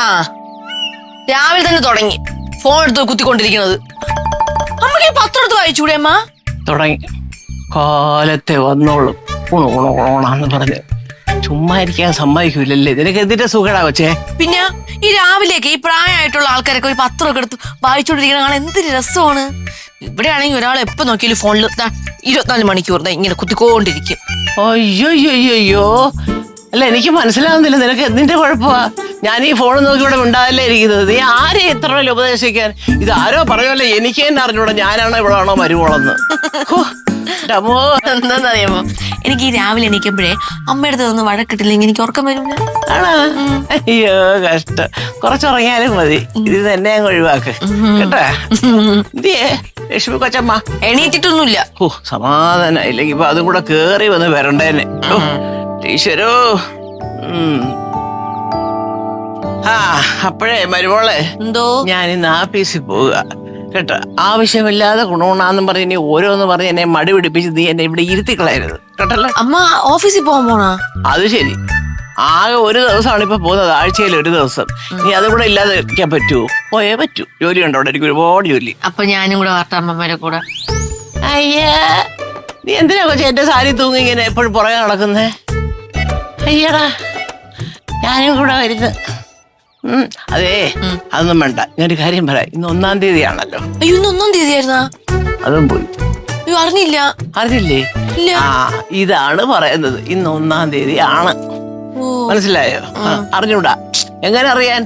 ആ. രാവിലെ തന്നെ തുടങ്ങി. ഫോൺ എടുത്ത് കുത്തിക്കൊണ്ടിരിക്കുന്നത്. അമ്മയ്ക്ക് ഈ പത്രം എടുത്ത് വായിച്ചൂടെ അമ്മ? തുടങ്ങി. കാലത്തെ വന്നോളും. ഉണാന്ന് പറഞ്ഞ്. ചുമ്മാ ഇരിക്കാൻ സമ്മതിക്കൂലല്ലേ? നിനക്ക് എന്തിന്റെ സുഖടാ കൊച്ചേ? പിന്നെ ഈ രാവിലെയൊക്കെ ഈ പ്രായമായിട്ടുള്ള ആൾക്കാരൊക്കെ ഈ പത്രമൊക്കെ എടുത്ത് വായിച്ചോണ്ടിരിക്കണ കാണാൻ എന്ത് രസമാണ്. ഇവിടെയാണെങ്കിൽ ഒരാൾ എപ്പോ നോക്കിയാലും ഫോണിൽ ഇരുപത്തിനാല് മണിക്കൂർ ഇങ്ങനെ കുത്തിക്കൊണ്ടിരിക്കും. അയ്യോ അയ്യോ അല്ല എനിക്ക് മനസ്സിലാവുന്നില്ല നിനക്ക് എന്തിന്റെ കുഴപ്പമാ? ഞാൻ ഈ ഫോൺ നോക്കി ഇവിടെ ഉണ്ടാവില്ലേ ഇരിക്കുന്നത്. നീ ആരെ ഇത്ര വലിയ ഉപദേശിക്കാൻ? ഇത് ആരോ പറയുമല്ലോ എനിക്ക് തന്നെ അറിഞ്ഞൂടെ ഞാനാണോ ഇവിടെ ആണോ മരുവോളെന്ന് ഡമോ എന്താണെന്നറിയാമോ എനിക്ക് ഈ രാവിലെ എണീക്കുമ്പോഴേ അമ്മയുടെ അടുത്ത് നിന്ന് വഴക്കിട്ടില്ലെങ്കിൽ എനിക്ക് ഉറക്കം വരില്ല ആണോ? അയ്യോ കഷ്ടം. കുറച്ചുറങ്ങിയാലും മതി. ഇത് തന്നെ അങ്ങ് ഒഴിവാക്ക്. കേട്ടാ? എന്തിയേ ലക്ഷ്മി കൊച്ചമ്മ. എണീറ്റിട്ടൊന്നുമില്ല. ഓ സമാധാനം ഇല്ലെങ്കിൽ ഇപ്പൊ അതും കൂടെ കേറി വന്ന് വരണ്ടേനെ ഈശ്വരോ. ഉം. ആ അപ്പോഴേ മരുമോളെ എന്തോ? ഞാൻ ഇന്ന് ആഫീസിൽ പോവുക. കേട്ടോ ആവശ്യമില്ലാതെ ഗുണഗുണാന്നും പറഞ്ഞ് ഇനി ഓരോന്ന് പറഞ്ഞ് എന്നെ മടി പിടിപ്പിച്ച് നീ എന്നെ ഇവിടെ ഇരുത്തി കളയരുത്. കേട്ടല്ലേ? അമ്മ ഓഫീസിൽ പോകാൻ പോണാ? അത് ശരി. ആകെ ഒരു ദിവസമാണ് ഇപ്പൊ പോകുന്നത് ആഴ്ചയിൽ ഒരു ദിവസം. നീ അതുകൂടെ ഇല്ലാതെ ഇരിക്കാൻ പറ്റുമോ പോയേ പറ്റൂ. ജോലി ഉണ്ടോ അവിടെ? എനിക്ക് ഒരുപാട് ജോലി. അപ്പൊ ഞാനും കൂടെ വാർത്താമ്മമാരെ കൂടെ. അയ്യേ നീ എന്തിനാ കൊച്ചു എന്റെ സാരി തൂങ്ങി ഇങ്ങനെ എപ്പോഴും പുറകെ നടക്കുന്നേ? അയ്യടാ ഞാനും കൂടെ വരുന്നു. ഉം, അതേ അതൊന്നും വേണ്ട. ഞാനൊരു കാര്യം പറയാം. ഇന്ന് ഒന്നാം തീയതി ആണല്ലോ അയ്യോ ഇന്ന് ഒന്നാം തീയതി ആയിരുന്നാ അതും പോയി. അയ്യോ അറിഞ്ഞില്ല. അറിഞ്ഞില്ലേ? ആ ഇതാണ് പറയുന്നത്. ഇന്ന് ഒന്നാം തീയതി ആണ് മനസ്സിലായോ? അറിഞ്ഞൂടാ. എങ്ങനെ അറിയാൻ?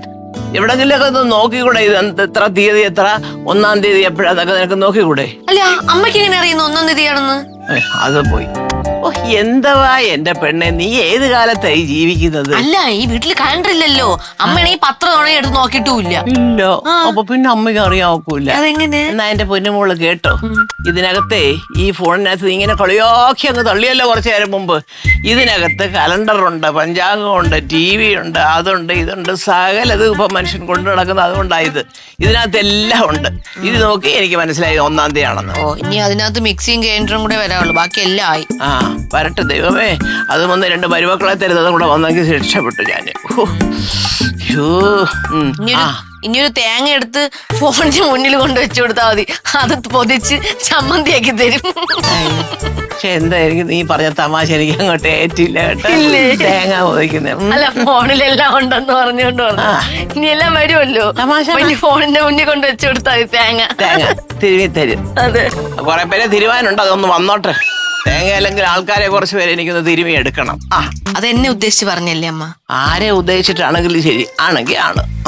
എവിടെങ്കിലൊക്കെ ഒന്ന് നോക്കിക്കൂടെ ഇത് എത്ര തീയതി എത്ര ഒന്നാം തീയതി എപ്പോഴാന്നൊക്കെ നിനക്ക് നോക്കിക്കൂടെ? അല്ല അമ്മയ്ക്ക് എങ്ങനെ അറിയുന്നു ഒന്നാം തീയതി ആണെന്ന് അത് പോയി. ഓ എന്തവാ എന്റെ പെണ്ണെ? നീ ഏത് കാലത്തായി ജീവിക്കുന്നത്? അല്ല ഈ വീട്ടിൽ കലണ്ടർ ഇല്ലല്ലോ. അമ്മയാണെ ഈ പത്രം തവണ എടുത്ത് നോക്കിയിട്ടുമില്ല. ഇല്ല. അപ്പൊ പിന്നെ അമ്മയ്ക്ക് അറിയാൻ അതെങ്ങനെ? എന്നാ എന്റെ പൊന്നുമോൾ കേട്ടോ. ഇതിനകത്തെ ഈ ഫോണിനകത്ത് ഇങ്ങനെ കളിയാക്കി അങ്ങ് തള്ളിയല്ലോ കുറച്ചു നേരം മുമ്പ്. ഇതിനകത്ത് കലണ്ടറുണ്ട് പഞ്ചാംഗമുണ്ട് ടി വി ഉണ്ട് അതുണ്ട് ഇതുണ്ട് സകലത് ഇപ്പൊ മനുഷ്യൻ കൊണ്ടു നടക്കുന്നത് അതുകൊണ്ടായത് ഇതിനകത്ത് എല്ലാം ഉണ്ട്. ഇത് നോക്കി എനിക്ക് മനസ്സിലായി ഒന്നാം തീയതി ആണെന്ന് ഓ ഇനി അതിനകത്ത് മിക്സിയും ഗ്രൈൻഡറും കൂടെ വരാവുള്ളൂ. ബാക്കി എല്ലാം ആയി. ആ. വരട്ടെ ദൈവമേ. അത് വന്ന് രണ്ട് മരുമക്കളെ തരുന്നത് കൂടെ വന്നെങ്കിൽ രക്ഷപ്പെട്ടു ഞാൻ ഇനിയൊരു തേങ്ങ എടുത്ത് ഫോണിന് മുന്നിൽ കൊണ്ട് വെച്ചു കൊടുത്താൽ മതി. അത് പൊതിച്ച് ചമ്മന്തിയാക്കി തരും. പക്ഷെ എന്തായിരിക്കും നീ പറഞ്ഞ തമാശ? എനിക്ക് അങ്ങോട്ട് ഏറ്റില്ല കേട്ടോ? തേങ്ങ പോയിക്കുന്നത് അല്ല ഫോണിലെല്ലാം ഉണ്ടെന്ന് പറഞ്ഞുകൊണ്ട് പറഞ്ഞു ഇനി എല്ലാം വരുമല്ലോ. തമാശ ഫോണിന്റെ മുന്നിൽ കൊണ്ട് വെച്ചു കൊടുത്താൽ മതി തേങ്ങ. തേങ്ങ. തിരുവി തരും. അതെ. കൊറേ പേരെ തിരുവാനുണ്ട് അതൊന്ന് വന്നോട്ടെ. തേങ്ങ അല്ലെങ്കിൽ ആൾക്കാരെ കുറച്ച് പേരെ എനിക്കൊന്ന് തിരുമി എടുക്കണം. ആ. അതെന്നെ ഉദ്ദേശിച്ച് പറഞ്ഞല്ലേ അമ്മ? ആരെ ഉദ്ദേശിച്ചിട്ടാണെങ്കിലും ശരി. ആണെങ്കിൽ ആണ്.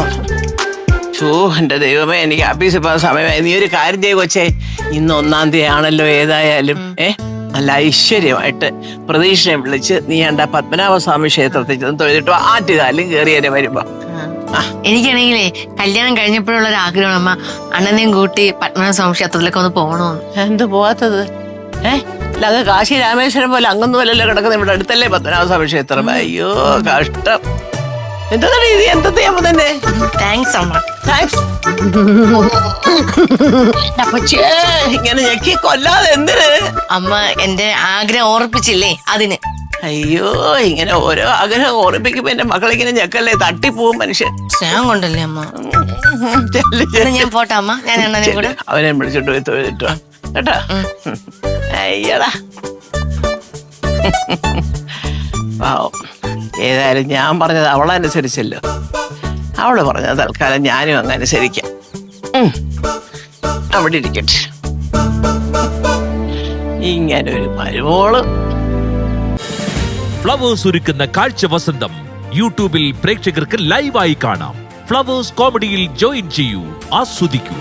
ചോ എന്റെ ദൈവമേ എനിക്ക് ആഫീസിൽ പോകാൻ സമയമായി. നീ ഒരു കാര്യം ചെയ്യ കൊച്ചേ. ഇന്ന് ഒന്നാം തീയതി ആണല്ലോ ഏതായാലും. ഏ? നല്ല ഐശ്വര്യമായിട്ട് പ്രതീക്ഷയെ വിളിച്ച് നീ എന്റെ പത്മനാഭസ്വാമി ക്ഷേത്രത്തിൽ ചെന്ന് തൊഴുതിട്ട് ആറ്റുകാലും കയറിയതിനെ വരുമ്പോ. ആ. എനിക്കാണെങ്കിലേ കല്യാണം കഴിഞ്ഞപ്പോഴുള്ള ഒരു ആഗ്രഹമാണ് അമ്മ. അണ്ണനെയും കൂട്ടി പത്മനാഭ സ്വാമി ക്ഷേത്രത്തിലേക്ക് ഒന്ന് പോകണമെന്ന് എന്ത് പോവാത്തത്? ഏ? അല്ല അത് കാശി രാമേശ്വരം പോലെ അങ്ങൊന്നും അല്ലല്ലോ കിടക്കുന്നത്. ഇവിടെ അടുത്തല്ലേ പത്മനാഭസ്വാമി ക്ഷേത്രം. അയ്യോ കഷ്ടം. എന്താ ഇത്? എന്താ ചെയ്യാമോ തന്നെ താങ്ക്സ് അമ്മ. താങ്ക്സ് അപ്പച്ചേ. ഇങ്ങനെ ഞെക്കി കൊല്ലാതെ എന്തിന്? അമ്മ എന്റെ ആഗ്രഹം ഓർപ്പിച്ചില്ലേ അതിന്. അയ്യോ ഇങ്ങനെ ഓരോ ആഗ്രഹം ഓർപ്പിക്കുമ്പോ എന്റെ മക്കളിങ്ങനെ ഞെക്കല്ലേ? തട്ടിപ്പോവും മനുഷ്യൻ. സ്നേഹം കൊണ്ടല്ലേ അമ്മ. ഞാൻ പോട്ടെ അമ്മ. ഞാൻ അണ്ണനെ കൂടെ. അവനെ വിളിച്ചോണ്ട് പോയി തൊഴിലിട്ടോ കേട്ടോ? അയ്യടാ. പാവം ഏതായാലും ഞാൻ പറഞ്ഞത് അവളനുസരിച്ചല്ലോ. അവൾ പറഞ്ഞത് തൽക്കാലം ഞാനും അങ്ങ് അനുസരിക്കാം അവിടെ ഇരിക്കട്ടെ. ഇങ്ങനെ ഒരു മരുമോൾ ഫ്ലവേഴ്സ് ഒരുക്കുന്ന കാഴ്ച വസന്തം യൂട്യൂബിൽ പ്രേക്ഷകർക്ക് ലൈവായി കാണാം. ഫ്ലവേഴ്സ് കോമഡിയിൽ ജോയിൻ ചെയ്യൂ. ആസ്വദിക്കൂ.